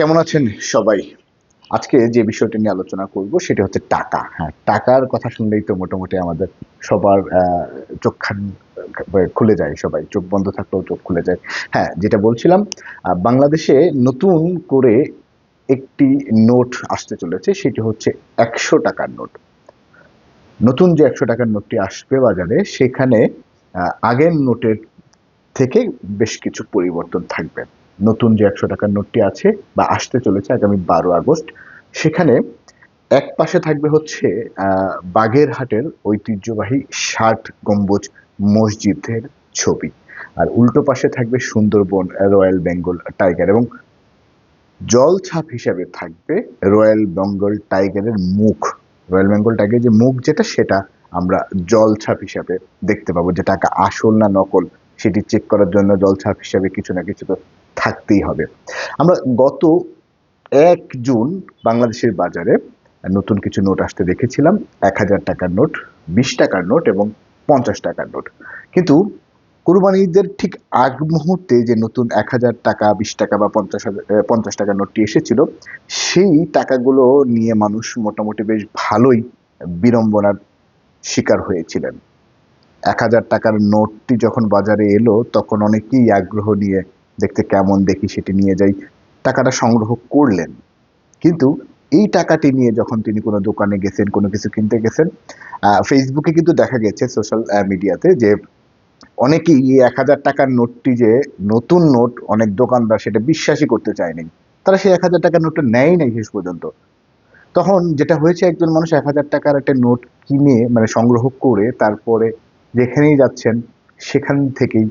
কেমন আছেন সবাই? আজকে যে বিষয়টি নিয়ে আলোচনা করব সেটা হচ্ছে টাকা। হ্যাঁ টাকার কথা শুনলেই তো মোটামুটি আমাদের সবার চোখখান খুলে যায় সবাই, চোখ বন্ধ থাকলেও চোখ খুলে যায়। হ্যাঁ যেটা বলছিলাম বাংলাদেশে নতুন করে একটি নোট আসতে চলেছে, সেটি হচ্ছে একশো টাকার নোট। নতুন যে একশো টাকার নোটটি আসবে বাজারে, সেখানে আগের নোটের থেকে বেশ কিছু পরিবর্তন থাকবে। নতুন যে একশো টাকার নোটটি আছে বা আসতে চলেছে আগামী বারো আগস্ট, সেখানে এক পাশে থাকবে হচ্ছে বাগেরহাটের ঐতিহ্যবাহী ষাট গম্বুজ মসজিদের ছবি। আর উল্টো পাশে থাকবে সুন্দরবন রয়্যাল বেঙ্গল টাইগার এবং জল ছাপ হিসাবে থাকবে রয়্যাল বেঙ্গল টাইগারের মুখ। রয়্যাল বেঙ্গল টাইগারের যে মুখ যেটা, সেটা আমরা জল ছাপ হিসাবে দেখতে পাবো। যে টাকা আসল না নকল, সেটি চেক করার জন্য জল ছাপ হিসাবে কিছু না কিছু তো থাকতেই হবে। আমরা গত এক জুন বাংলাদেশের বাজারে নতুন কিছু নোট আসতে দেখেছিলাম। এক হাজার টাকার নোট, বিশ টাকার নোট এবং পঞ্চাশ টাকার নোট। কিন্তু কুরবানি ঈদের ঠিক আগ মুহূর্তে যে নতুন এক হাজার টাকা, বিশ টাকা বা পঞ্চাশ হাজার পঞ্চাশ টাকার নোটটি এসেছিল, সেই টাকাগুলো নিয়ে মানুষ মোটামুটি বেশ ভালোই বিড়ম্বনার শিকার হয়েছিলেন। এক হাজার টাকার নোটটি যখন বাজারে এলো, তখন অনেকেই আগ্রহ নিয়ে দেখতে কেমন, দেখি সেটি নিয়ে যাই। টাকাটা সংগ্রহ করলেন। কিন্তু এই টাকাটি নিয়ে যখন তিনি কোনো দোকানে গেছেন, কোনো কিছু কিনতে গেছেন ফেসবুকে কিন্তু দেখা গেছে সোশ্যাল মিডিয়াতে যে অনেকেই এই এক হাজার টাকার নোটটি যে নতুন নোট অনেক দোকানদার সেটা বিশ্বাসই করতে চায়নি। তারা সেই এক হাজার টাকার নোটটা নেয় নাই শেষ পর্যন্ত। তখন যেটা হয়েছে, একজন মানুষ এক হাজার টাকার একটা নোট কিনে মানে সংগ্রহ করে তারপরে যেখানেই যাচ্ছেন, সেখান থেকেই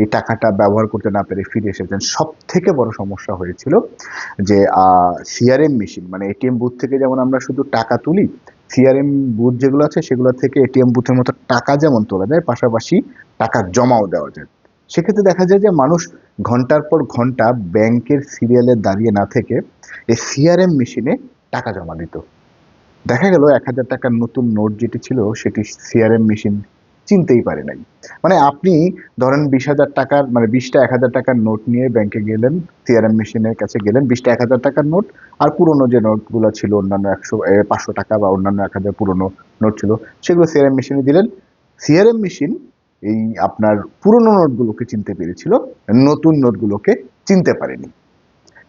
এই টাকাটা ব্যবহার করতে না পেরে ফিরে এসেছেন। সব থেকে বড় সমস্যা হয়েছিল যে সিআরএম মেশিন মানে এটিএম বুথ থেকে যেমন আমরা শুধু টাকা তুলি সিআরএম বুথ যেগুলো আছে সেগুলো থেকে এটিএম বুথের মতো টাকা যেমন তোলা যায়, পাশাপাশি টাকা জমাও দেওয়া যায়। সেক্ষেত্রে দেখা যায় যে, মানুষ ঘণ্টার পর ঘণ্টা ব্যাংকের সিরিয়ালে দাঁড়িয়ে না থেকে এই সিআরএম মেশিনে টাকা জমা দিত। দেখা গেল এক হাজার টাকার নতুন নোট যেটি ছিল, সেটি সিআরএম মেশিন চিনতেই পারে নাই। মানে আপনি ধরেন বিশ হাজার টাকার মানে বিশটা এক হাজার টাকার নোট নিয়ে ব্যাংকে গেলেন সিআরএম মেশিনের কাছে গেলেন, বিশটা এক হাজার টাকার নোট আর পুরনো যে নোটগুলো ছিল, অন্যান্য একশো পাঁচশো টাকা বা অন্যান্য এক হাজার পুরনো নোট ছিল, সেগুলো সিআরএম মেশিনে দিলেন। সিআরএম মেশিন এই আপনার পুরনো নোটগুলোকে চিনতে পেরেছিল, নতুন নোটগুলোকে চিনতে পারেনি।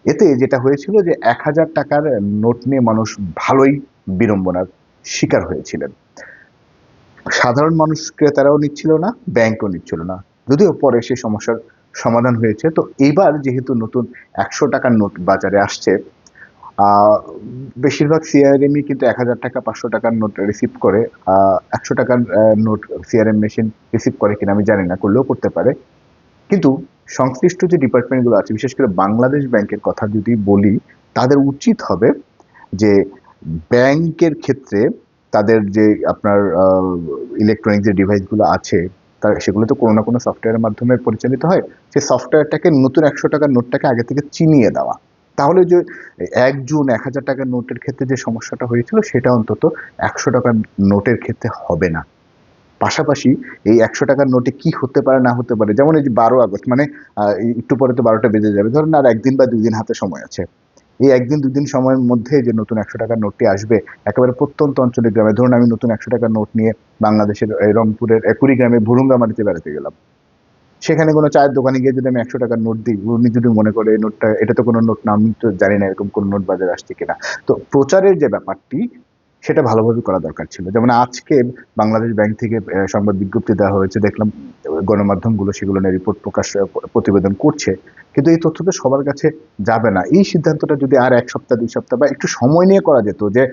এতে যেটা হয়েছিল যে, এক হাজার টাকার নোট নিয়ে মানুষ ভালোই বিড়ম্বনার শিকার হয়েছিলেন। সাধারণ মানুষ ক্রেতারাও নিচ্ছিল না ব্যাংকও নিচ্ছিল না। যদিও পরে সেই সমস্যার সমাধান হয়েছে। তো এবার যেহেতু নতুন একশো টাকার নোট বাজারে আসছে বেশিরভাগ সিআরএমই কিন্তু এক হাজার টাকা, পাঁচশো টাকার নোট রিসিভ করে। একশো টাকার নোট সিআরএম মেশিন রিসিভ করে কিনা আমি জানি না, করলেও করতে পারে। কিন্তু সংশ্লিষ্ট যে ডিপার্টমেন্টগুলো আছে, বিশেষ করে বাংলাদেশ ব্যাংকের কথা যদি বলি, তাদের উচিত হবে যে ব্যাংকের ক্ষেত্রে তাদের যে আপনার ইলেকট্রনিক যে ডিভাইসগুলো আছে তার সেগুলো তো কোনো না কোনো সফটওয়্যারের মাধ্যমে পরিচালিত হয়। সেই সফটওয়্যারটাকে নতুন একশো টাকার নোটটাকে আগে থেকে চিনিয়ে দেওয়া। তাহলে যে এক জুন এক হাজার টাকার নোটের ক্ষেত্রে যে সমস্যাটা হয়েছিল, সেটা অন্তত একশো টাকার নোটের ক্ষেত্রে হবে না। পাশাপাশি এই একশো টাকার নোটে কি হতে পারে, না হতে পারে, যেমন এই যে বারো আগস্ট মানে একটু পরে তো বারোটা বেজে যাবে। ধরুন আর একদিন বা দুই দিন হাতে সময় আছে। এই একদিন, দুদিন সময়ের মধ্যে যে নতুন একশো টাকার নোটটি আসবে, একেবারে প্রত্যন্ত অঞ্চলের গ্রামে। ধরুন, আমি নতুন একশো টাকার নোট নিয়ে বাংলাদেশের রংপুরের একুড়ি গ্রামে ভুরুঙ্গামাটিতে বেড়াতে গেলাম। সেখানে কোনো চায়ের দোকানে গিয়ে যদি আমি একশো টাকার নোট দিই, উনি যদি মনে করে এই নোটটা, এটা তো কোনো নোট না, আমি তো জানি না এরকম কোনো নোট বাজারে আসছে কিনা। তো প্রচারের যে ব্যাপারটি, সেটা ভালোভাবে করা দরকার ছিল। যেমন আজকে বাংলাদেশ ব্যাংক থেকে সংবাদ বিজ্ঞপ্তি দেওয়া হয়েছে, দেখলাম গণমাধ্যমগুলো সেগুলো নিয়ে রিপোর্ট প্রকাশ, প্রতিবেদন করছে। কিন্তু এই তথ্যটা সবার কাছে যাবে না। এই সিদ্ধান্তটা যদি আর এক সপ্তাহ, দুই সপ্তাহ বা একটু সময় নিয়ে করা যেত যে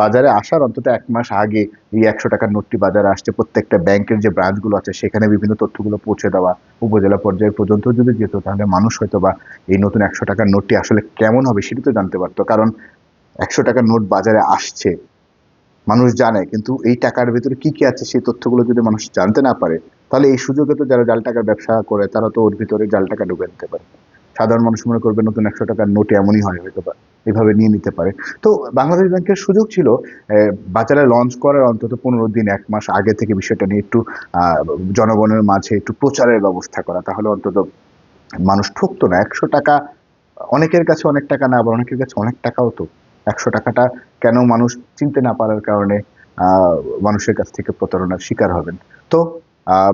বাজারে আসার অন্তত এক মাস আগে এই একশো টাকার নোটটি বাজারে আসছে, প্রত্যেকটা ব্যাংকের যে ব্রাঞ্চগুলো আছে সেখানে বিভিন্ন তথ্যগুলো পৌঁছে দেওয়া উপজেলা পর্যায়ে পর্যন্ত যদি যেত, তাহলে মানুষ হয়তো বা এই নতুন একশো টাকার নোটটি আসলে কেমন হবে সেটি তো জানতে পারতো। কারণ একশো টাকার নোট বাজারে আসছে, মানুষ জানে, কিন্তু এই টাকার ভিতরে কি কি আছে সেই তথ্যগুলো যদি মানুষ জানতে না পারে, তাহলে এই সুযোগে তো যারা জাল টাকার ব্যবসা করে, তারা তো ওর ভিতরে জাল টাকা ঢুকে দিতে পারে। সাধারণ মানুষ মনে করবে নতুন একশো টাকার নোট এমনই হয়, হয়তো বা এভাবে নিয়ে নিতে পারে। তো বাংলাদেশ ব্যাংকের সুযোগ ছিল বাজারে লঞ্চ করার অন্তত পনেরো দিন, এক মাস আগে থেকে বিষয়টা নিয়ে একটু জনগণের মাঝে একটু প্রচারের ব্যবস্থা করা। তাহলে অন্তত মানুষ ঠকতো না। একশো টাকা, অনেকের কাছে অনেক টাকা না, আবার অনেকের কাছে অনেক টাকাও তো। একশো টাকাটা কেন মানুষ চিনতে না পারার কারণে মানুষের কাছ থেকে প্রতারণার শিকার হবেন? তো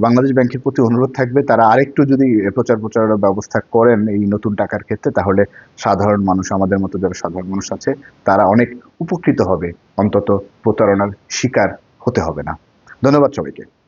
বাংলাদেশ ব্যাংকের প্রতি অনুরোধ থাকবে, তারা আরেকটু যদি প্রচার প্রচারের ব্যবস্থা করেন এই নতুন টাকার ক্ষেত্রে, তাহলে সাধারণ মানুষ, আমাদের মতো যারা সাধারণ মানুষ আছে, তারা অনেক উপকৃত হবে। অন্তত প্রতারণার শিকার হতে হবে না। ধন্যবাদ সবাইকে।